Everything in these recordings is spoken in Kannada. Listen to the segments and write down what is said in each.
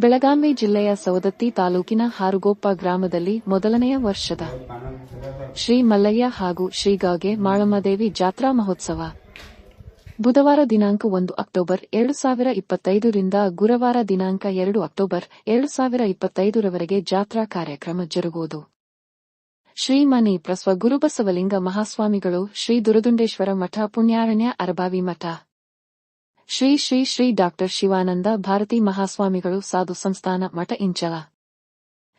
ಬೆಳಗಾವಿ ಜಿಲ್ಲೆಯ ಸವದತ್ತಿ ತಾಲೂಕಿನ ಹಾರುಗೋಪ್ಪ ಗ್ರಾಮದಲ್ಲಿ ಮೊದಲನೆಯ ವರ್ಷದ ಶ್ರೀ ಮಲ್ಲಯ್ಯ ಹಾಗೂ ಶ್ರೀಗಾಗೆ ಮಾಳಮ್ಮದೇವಿ ಜಾತ್ರಾ ಮಹೋತ್ಸವ. ಬುಧವಾರ ದಿನಾಂಕ ಒಂದು ಅಕ್ಟೋಬರ್ ಎರಡು ಸಾವಿರ ಇಪ್ಪತ್ತೈದರಿಂದ ಗುರುವಾರ ದಿನಾಂಕ ಎರಡು ಅಕ್ಟೋಬರ್ ಎರಡು ಸಾವಿರ ಇಪ್ಪತ್ತೈದರವರೆಗೆ ಜಾತ್ರಾ ಕಾರ್ಯಕ್ರಮ ಜರುಗುವುದು. ಶ್ರೀಮನಿ ಪ್ರಸ್ವ ಗುರುಬಸವಲಿಂಗ ಮಹಾಸ್ವಾಮಿಗಳು ಶ್ರೀ ದುರದುಂಡೇಶ್ವರ ಮಠ ಪುಣ್ಯಾರಣ್ಯ ಅರಬಾವಿ ಮಠ. ಶ್ರೀ ಶ್ರೀ ಶ್ರೀ ಡಾಕ್ಟರ್ ಶಿವಾನಂದ ಭಾರತಿ ಮಹಾಸ್ವಾಮಿಗಳು ಸಾಧು ಸಂಸ್ಥಾನ ಮಠ ಇಂಚಲ.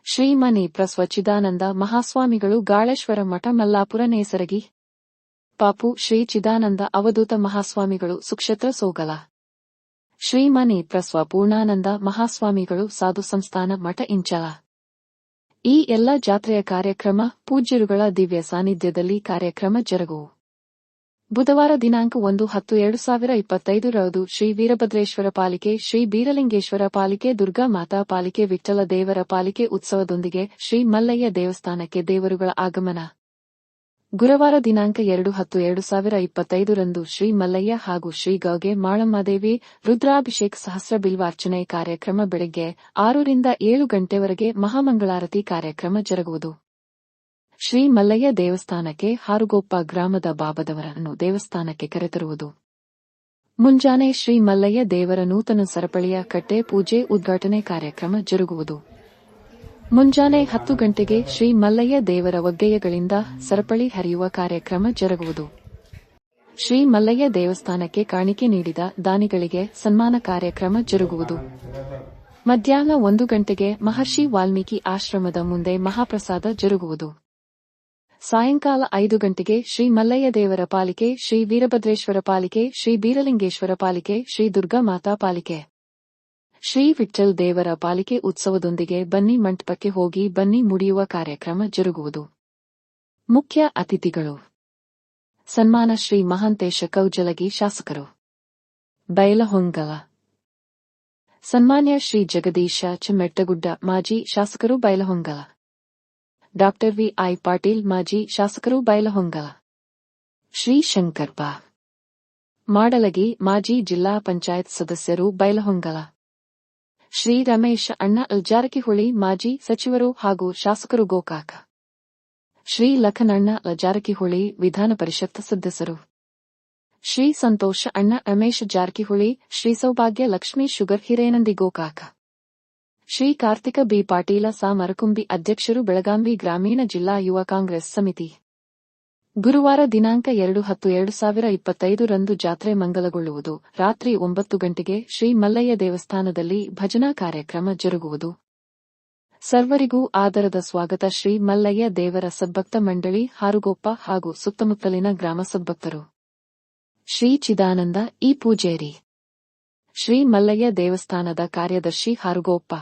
ಶ್ರೀ ಮನಿ ಪ್ರಸ್ವ ಚಿದಾನಂದ ಮಹಾಸ್ವಾಮಿಗಳು ಗಾಳೇಶ್ವರ ಮಠ ಮಲ್ಲಾಪುರ ನೇಸರಗಿ. ಪಾಪು ಶ್ರೀ ಚಿದಾನಂದ ಅವಧೂತ ಮಹಾಸ್ವಾಮಿಗಳು ಸುಕ್ಷೇತ್ರ ಸೋಗಲ. ಶ್ರೀ ಮನಿ ಪ್ರಸ್ವ ಪೂರ್ಣಾನಂದ ಮಹಾಸ್ವಾಮಿಗಳು ಸಾಧು ಸಂಸ್ಥಾನ ಮಠ ಇಂಚಲ. ಈ ಎಲ್ಲ ಜಾತ್ರೆಯ ಕಾರ್ಯಕ್ರಮ ಪೂಜ್ಯರುಗಳ ದಿವ್ಯ ಸಾನ್ನಿಧ್ಯದಲ್ಲಿ ಕಾರ್ಯಕ್ರಮ ಜರುಗುವು ಬುಧವಾರ ದಿನಾಂಕ ಒಂದು ಹತ್ತು ಎರಡು ಸಾವಿರ ಇಪ್ಪತ್ತೈದರದು ಶ್ರೀ ವೀರಭದ್ರೇಶ್ವರ ಪಾಲಿಕೆ, ಶ್ರೀ ಬೀರಲಿಂಗೇಶ್ವರ ಪಾಲಿಕೆ, ದುರ್ಗಾ ಮಾತಾ ಪಾಲಿಕೆ, ವಿಠ್ಠಲ ದೇವರ ಪಾಲಿಕೆ ಉತ್ಸವದೊಂದಿಗೆ ಶ್ರೀ ಮಲ್ಲಯ್ಯ ದೇವಸ್ಥಾನಕ್ಕೆ ದೇವರುಗಳ ಆಗಮನ. ಗುರುವಾರ ದಿನಾಂಕ ಎರಡು ಹತ್ತು ಎರಡು ಸಾವಿರ ಇಪ್ಪತ್ತೈದರಂದು ಶ್ರೀ ಮಲ್ಲಯ್ಯ ಹಾಗೂ ಶ್ರೀ ಗೌಗೆ ಮಾಳಮ್ಮದೇವಿ ರುದ್ರಾಭಿಷೇಕ್ ಸಹಸ್ರ ಬಿಲ್ವಾರ್ಚನೆ ಕಾರ್ಯಕ್ರಮ ಬೆಳಗ್ಗೆ ಆರರಿಂದ ಏಳು ಗಂಟೆವರೆಗೆ ಮಹಾಮಂಗಳಾರತಿ ಕಾರ್ಯಕ್ರಮ ಜರುಗುವುದು. ಶ್ರೀ ಮಲ್ಲಯ್ಯ ದೇವಸ್ಥಾನಕ್ಕೆ ಹಾರುಗೋಪ್ಪ ಗ್ರಾಮದ ಬಾಬದವರನ್ನು ದೇವಸ್ಥಾನಕ್ಕೆ ಕರೆತರುವುದು. ಮುಂಜಾನೆ ಶ್ರೀ ಮಲ್ಲಯ್ಯ ದೇವರ ನೂತನ ಸರಪಳಿಯ ಕಟ್ಟೆ ಪೂಜೆ ಉದ್ಘಾಟನೆ ಕಾರ್ಯಕ್ರಮ ಜರುಗುವುದು. ಮುಂಜಾನೆ ಹತ್ತು ಗಂಟೆಗೆ ಶ್ರೀ ಮಲ್ಲಯ್ಯ ದೇವರ ಒಗ್ಗೆಯಗಳಿಂದ ಸರಪಳಿ ಹರಿಯುವ ಕಾರ್ಯಕ್ರಮ ಜರುಗುವುದು. ಶ್ರೀ ಮಲ್ಲಯ್ಯ ದೇವಸ್ಥಾನಕ್ಕೆ ಕಾಣಿಕೆ ನೀಡಿದ ದಾನಿಗಳಿಗೆ ಸನ್ಮಾನ ಕಾರ್ಯಕ್ರಮ ಜರುಗುವುದು. ಮಧ್ಯಾಹ್ನ ಒಂದು ಗಂಟೆಗೆ ಮಹರ್ಷಿ ವಾಲ್ಮೀಕಿ ಆಶ್ರಮದ ಮುಂದೆ ಮಹಾಪ್ರಸಾದ ಜರುಗುವುದು. ಸಾಯಂಕಾಲ ಐದು ಗಂಟೆಗೆ ಶ್ರೀ ಮಲ್ಲಯ್ಯ ದೇವರ ಪಾಲಿಕೆ, ಶ್ರೀ ವೀರಭದ್ರೇಶ್ವರ ಪಾಲಿಕೆ, ಶ್ರೀ ಬೀರಲಿಂಗೇಶ್ವರ ಪಾಲಿಕೆ, ಶ್ರೀ ದುರ್ಗಾ ಮಾತಾ ಪಾಲಿಕೆ. ಶ್ರೀ ವಿಠಲ್ ದೇವರ ಪಾಲಿಕೆ ಉತ್ಸವದೊಂದಿಗೆ ಬನ್ನಿ ಮಂಟಪಕ್ಕೆ ಹೋಗಿ ಬನ್ನಿ ಮುಡಿಯುವ ಕಾರ್ಯಕ್ರಮ ಜರುಗುವುದು. ಮುಖ್ಯ ಅತಿಥಿಗಳು. ಸನ್ಮಾನ ಶ್ರೀ ಮಹಾಂತೇಶ ಕೌಜಲಗಿ ಶಾಸಕರು. ಬೈಲಹೊಂಗಲ. ಸನ್ಮಾನ್ಯ ಶ್ರೀ ಜಗದೀಶ ಚೆಮ್ಮೆಟ್ಟಗುಡ್ಡ ಮಾಜಿ ಶಾಸಕರು Bailhongal. Doctor V I Patil ಮಾಜಿ ಶಾಸಕರು ಬಯಲಹೊಂಗ. ಶ್ರೀ ಶಂಕರ್ಪ ಮಾಡಲಗಿ ಮಾಜಿ ಜಿಲ್ಲಾ ಪಂಚಾಯತ್ ಸದಸ್ಯರು ಬೈಲಹೊಂಗಲ ಶ್ರೀ ರಮೇಶ್ ಅಣ್ಣ ಅಲ್ಜಾರಕಿಹೊಳಿ ಮಾಜಿ ಸಚಿವರು ಹಾಗೂ ಶಾಸಕರು ಗೋಕಾಕ. ಶ್ರೀ ಲಖನಣ್ಣ ಜಾರಕಿಹೊಳಿ ವಿಧಾನ ಪರಿಷತ್ ಸದಸ್ಯರು. ಶ್ರೀ ಸಂತೋಷ ಅಣ್ಣ ರಮೇಶ್ ಜಾರಕಿಹೊಳಿ, ಶ್ರೀ ಸೌಭಾಗ್ಯ ಲಕ್ಷ್ಮೀ ಶುಗರ್ ಹಿರೇನಂದಿ ಗೋಕಾಕ. ಶ್ರೀ ಕಾರ್ತಿಕ ಬಿ ಪಾಟೀಲ ಸಾ ಮರಕುಂಬಿ ಅಧ್ಯಕ್ಷರು ಬೆಳಗಾವಿ ಗ್ರಾಮೀಣ ಜಿಲ್ಲಾ ಯುವ ಕಾಂಗ್ರೆಸ್ ಸಮಿತಿ. ಗುರುವಾರ ದಿನಾಂಕ ಎರಡು ಹತ್ತು ಎರಡು ಸಾವಿರ ಇಪ್ಪತ್ತೈದರಂದು ಜಾತ್ರೆ ಮಂಗಲಗೊಳ್ಳುವುದು. ರಾತ್ರಿ ಒಂಬತ್ತು ಗಂಟೆಗೆ ಶ್ರೀ ಮಲ್ಲಯ್ಯ ದೇವಸ್ಥಾನದಲ್ಲಿ ಭಜನಾ ಕಾರ್ಯಕ್ರಮ ಜರುಗುವುದು. ಸರ್ವರಿಗೂ ಆದರದ ಸ್ವಾಗತ ಶ್ರೀ ಮಲ್ಲಯ್ಯ ದೇವರ ಸದ್ಭಕ್ತ ಮಂಡಳಿ, ಹಾರುಗೋಪ್ಪ ಹಾಗೂ ಸುತ್ತಮುತ್ತಲಿನ ಗ್ರಾಮ ಸದ್ಭಕ್ತರು. ಶ್ರೀ ಚಿದಾನಂದ, ಈ ಪೂಜೇರಿ. ಶ್ರೀ ಮಲ್ಲಯ್ಯ ದೇವಸ್ಥಾನದ ಕಾರ್ಯದರ್ಶಿ ಹಾರುಗೊಪ್ಪ.